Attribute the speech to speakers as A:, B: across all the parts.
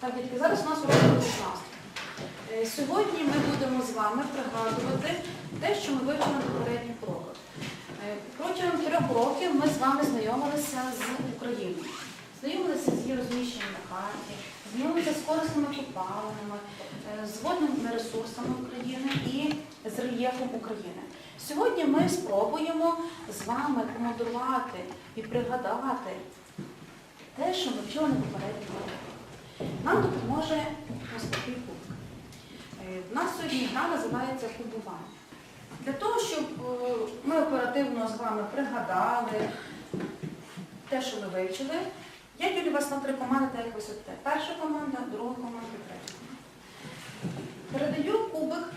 A: Так, дітки, зараз у нас урок мистецтва. Е, Сьогодні ми будемо з вами пригадувати те, що ми вивчили на попередніх уроках. Е, Протягом трьох років ми з вами знайомилися з Україною. Знайомилися з її розміщенням на карті, знайомилися з корисними копалинами, е, з водними ресурсами України і з рельєфом України. Сьогодні ми спробуємо з вами помоделювати і пригадати те, що ми вчили на попередніх уроках. Нам допоможе ось такий кубик. В нас сьогодні гра називається кубування. Для того, щоб ми оперативно з вами пригадали те, що ми вивчили, я ділю вас на три команди, так як ви сидите. Перша команда, друга команда, третя команда. Передаю кубик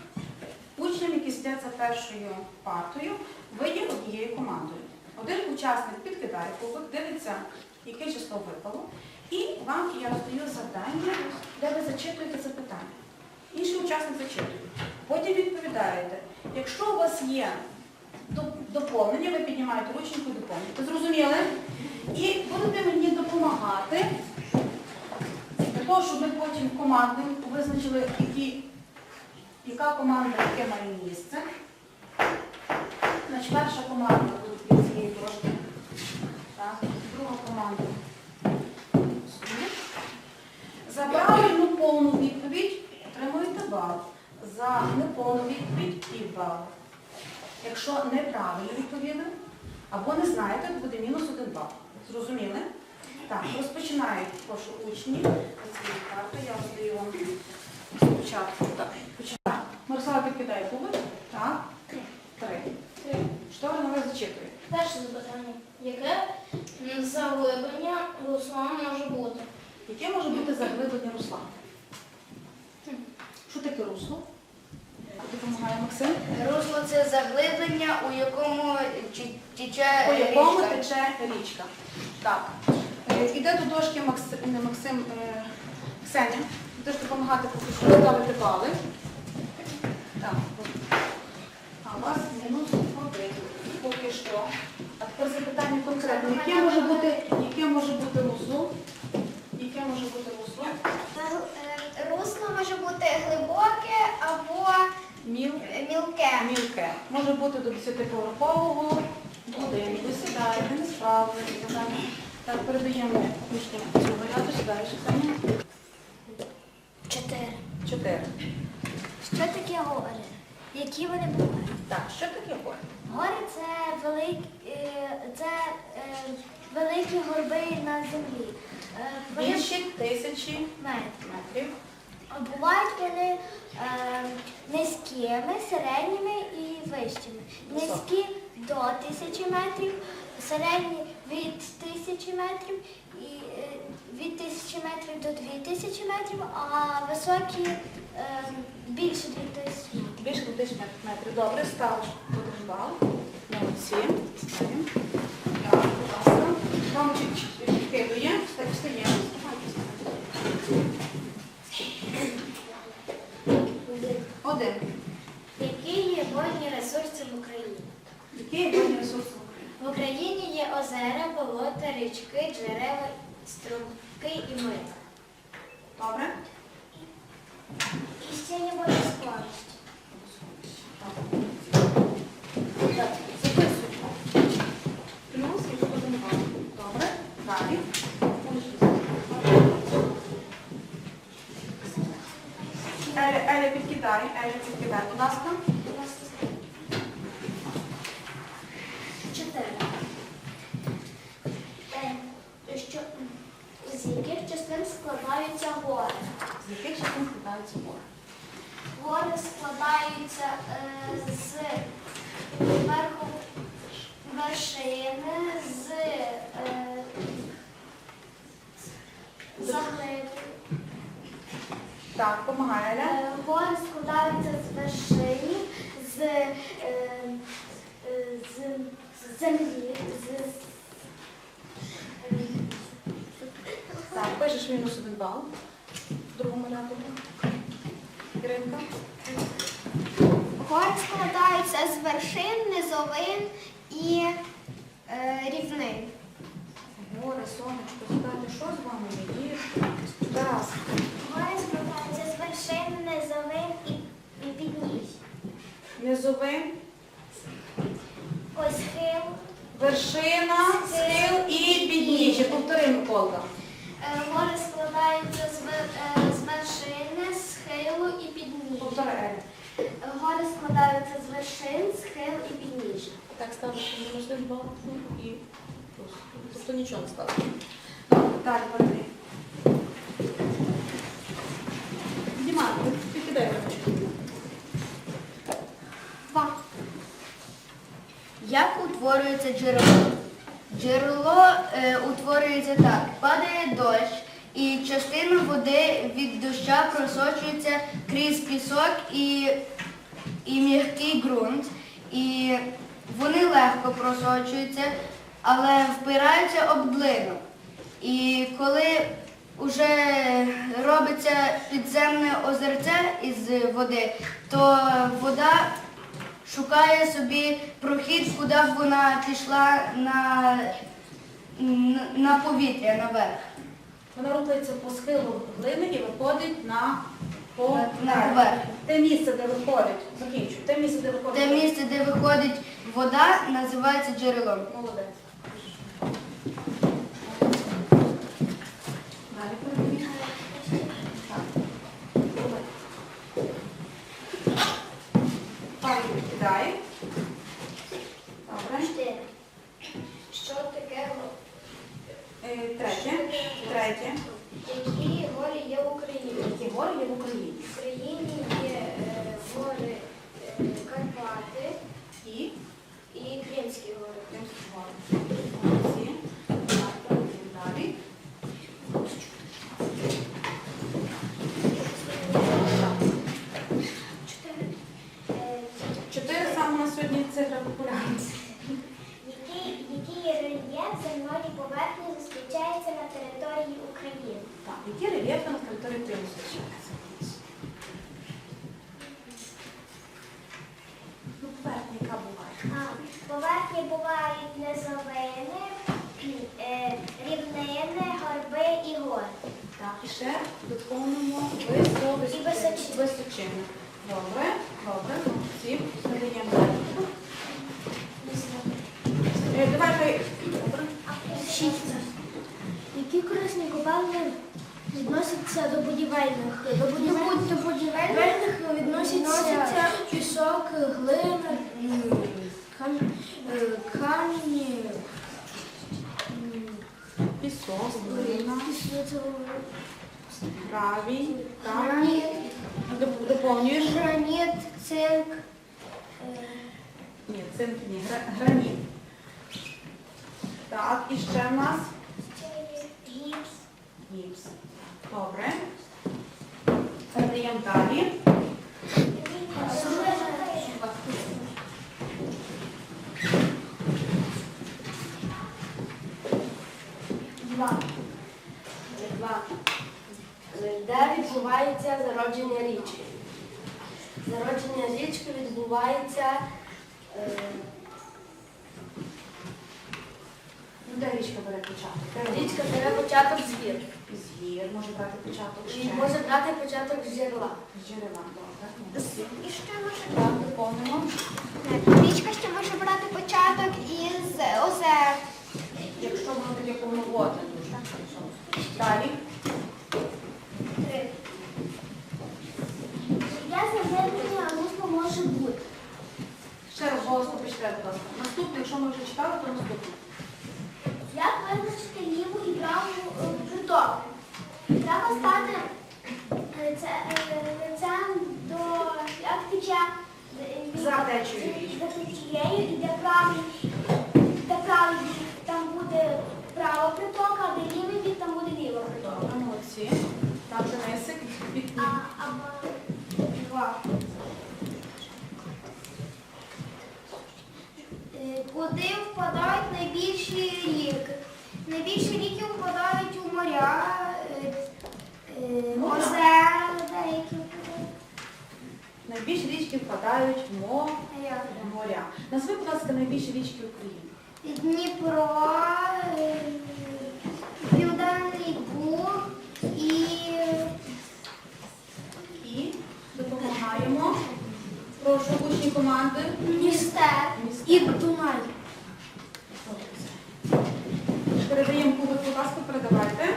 A: учням, які сидять за першою партою, ви однією командою. Один учасник підкидає кубик, дивиться, яке число випало, і вам я роздаю завдання, де ви зачитуєте запитання. Інший учасник зачитує. Потім відповідаєте. Якщо у вас є доповнення, ви піднімаєте рученьку і доповнюєте. Зрозуміли? І будете мені допомагати для того, щоб ми потім командним визначили, які, яка команда яке має місце. Значить, перша команда буде від цієї дошки. Так, друга команда. Сюди. За правильну повну відповідь отримуєте бал. За неповну відповідь і бал. Якщо неправильно відповіли або не знаєте, то буде мінус один бал. Зрозуміли? Так, розпочинають прошу учні. Я роздаю вам спочатку. Починаю. Мирослава підкидає кубик. Так.
B: Три.
A: Три. Що ви нове зачитує?
B: Перше запитання. Яке заглиблення русла може бути?
A: Яке може бути заглиблення русла? Що таке русло? Допомагає Максим.
B: Русло це заглиблення, у якому тече
A: По якому
B: річка.
A: тече річка. Так. Е, Іде до дошки Максим, не Максим е, Ксеня. Будеш допомагати поки що ставити бали. Так. А у вас мінус один. Поки що. А тепер запитання конкретне. Яке може бути, яке може бути русло? Яке може бути русло?
C: Е, Русло може бути глибоке або
A: Міл.
C: мілке.
A: Мілке. Може бути до 10-поверхового будинку. Ви сідаєте, не справилися. Так, передаємо учням цього ряду, сідаєш.
C: Чотири.
A: Чотири.
C: Що таке гори? Які вони бувають?
A: Так, що таке гори?
C: Гори це великі, це е, великі горби на землі. Е,
A: Більші тисячі
C: метрів. Бувають вони е, низькими, середніми і вищими. Низькі до тисячі метрів, середні від тисячі метрів і е, від тисячі метрів до дві тисячі метрів, а високі е, більше дві тисячі.
A: Більше до тисячі метрів. Добре, один бал. Молодці. Ставимо. Так, будь ласка. Вам чуть підкидує. Встаємо. Встаємо. Один.
C: Які є водні ресурси в Україні?
A: Які є водні ресурси в Україні?
C: В Україні є озера, болота, річки, джерела, струмки і мити.
A: Добре?
C: І ще є водосховище.
A: Так, записуємо. Плюс і один. Добре? Далі. Еля, Еля, підкидай, Еля, підкидай, будь ласка.
C: Чотири. Е, Що, з яких частин складаються гори?
A: З яких частин складаються гори?
C: Гори складаються е, з верху вершини, з е, заглиб.
A: Так, помагає Еля.
C: Е, Гори складаються з вершини, з, з, з землі, з,
A: Так, пишеш мінус один бал. Другому ряду. Іринка.
C: Гори складаються з вершин, низовин і е, рівнин.
A: Море, сонечко, стати, що з вами є? Тарас. Гори
C: складаються з
A: вершин, низовин і,
C: і підніж. Низовин, Ось хил. вершина, схил і підніжжя.
A: Повторимо колка.
C: Е, Гори складаються вершин, схил і підніжжя.
A: Так ставиш неможливо і плюс. Тобто нічого не ставиш. Добре, далі верни. Діман, ти кидай ручку.
C: Два.
D: Як утворюється джерело? Джерело е, утворюється так: падає дощ, і частина води від доща просочується крізь пісок і, і м'який ґрунт. І вони легко просочуються, але впираються об глину. І коли вже робиться підземне озерце із води, то вода шукає собі прохід, куди б вона пішла на, на повітря наверх.
A: Вона рухається по схилу глини і виходить на Те місце, де виходить, закінчуй. Те місце, де виходить.
D: Те місце, де виходить вода, називається джерелом.
A: Молодець. Далі перевіримо. Так. Давай. Пару кидай. Добре.
C: Чотири. Що таке го-
A: Е, Третє. Третє.
C: Які горі є в Україні?
A: Які гори є в Україні?
C: В Україні є е, гори е, Карпати
A: І
C: і Кримські гори.
A: Кримські гори. Молодці. Так, перевіримо далі.
C: Чотири. Е,
A: Чотири саме на сьогодні цифра популярна.
C: Який, який рельєф земної поверхні зустрічається на території України?
A: Так, які рельєфи на території Криму зустрічаються? Ну, поверхня, яка буває?
C: А, поверхні бувають низовини, е, рівнини, горби і гори.
A: Так, і ще доповнимо висо-
C: І височини.
A: височини. Добре, добре, молодці. Передаємо далі. Е, Давай, хай. Добре.
C: Які корисні копалини відносяться до будівельних? До будівельних, до будівельних відносяться пісок, глина, камінь,
A: Пісок, глина, гравій, так. Доп- Доповнюєш?
C: граніт, цинк.
A: Ні, цинк ні, гра- граніт. Так, і ще в нас
C: Гіпс.
A: гіпс. Добре. Передаємо далі.
C: Два.
D: Два. Де відбувається зародження річки? Зародження річки відбувається е,
A: Ну, де річка бере початок? Де вона?
D: річка бере початок з гір.
A: З гір, може брати початок
D: І
A: ще.
D: може брати початок з джерела.
A: З джерела, добре.
C: І ще може
A: Так, доповнимо.
C: Річка ще може брати початок із озер.
A: Якщо воно таке повноводне дуже. Далі.
C: Я заглиблення русло може бути.
A: Ще раз голосно прочитайте, будь ласка. Наступне, якщо ми вже читали, то наступне.
C: Як визначити ліву і праву е, притоки? Треба стати е, це, е, лицем до як тече е,
A: За течією річки.
C: за течією, і де правий, де правий бік, там буде права притока, а де лівий бік, там буде ліва притока.
A: Молодці. Там
C: А, або два. Е, Куди впадають найбільші ріки? Найбільші ріки впадають у моря, е, е, озера деякі впадають.
A: Найбільші річки впадають в моря. Назви, будь ласка, найбільші річки України.
C: Дніпро, е, Південний Буг і
A: І допомагаємо. Прошу учні команди.
C: Містер. і Дунай.
A: Передаємо кубик, будь ласка, передавайте.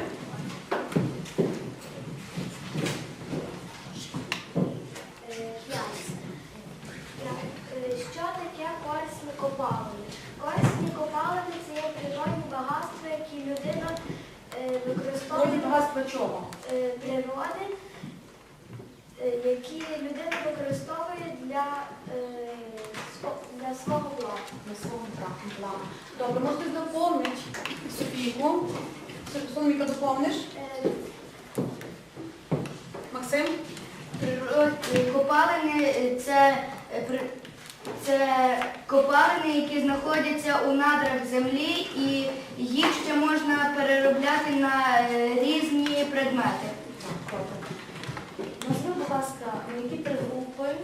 C: Е, Що таке корисні копалини? Корисні копалини це є природні багатства, які людина е,
A: Сьогодні
C: використовує
A: багатство чого?
C: Е, е, які людина використовує для, е, для свого блага.
A: На свого плану. Добре, можете доповнити Софійку. Соломіка, доповниш?
C: Е,
A: Максим?
D: Копалини це, це копалини, які знаходяться у надрах землі, і їх ще можна переробляти на різні предмети.
A: Добре. Назви, будь ласка, на які три групи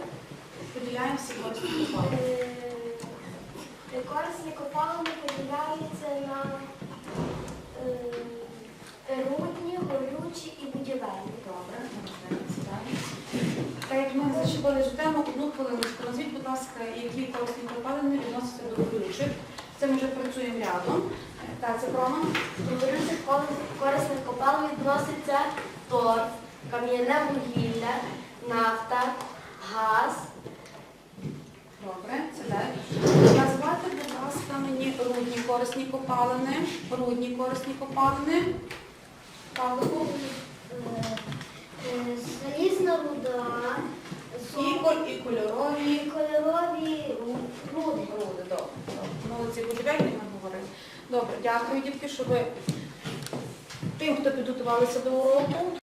A: поділяємося копалини?
C: е, Корисні копалини поділяються на е, рудні, горючі і будівельні.
A: Добре. Так як ми зачепили вже тему, одну хвилиночку. Назвіть, будь ласка, які корисні копалини відносяться до горючих. Це ми вже працюємо рядом. Так, це Рома.
C: До горючих корисних копалин відноситься торф, кам'яне вугілля, нафта, газ.
A: Добре, це далі. Назвати, будь ласка, мені рудні корисні копалини. Рудні корисні копалини. Павлику.
C: Е, Залізна руда,
A: І, коль- і кольорові.
C: кольорові руди.
A: Руди, добре. Молодці, будівельні ми говорили. Добре, дякую, дітки, що ви тим, хто підготувалися до уроку.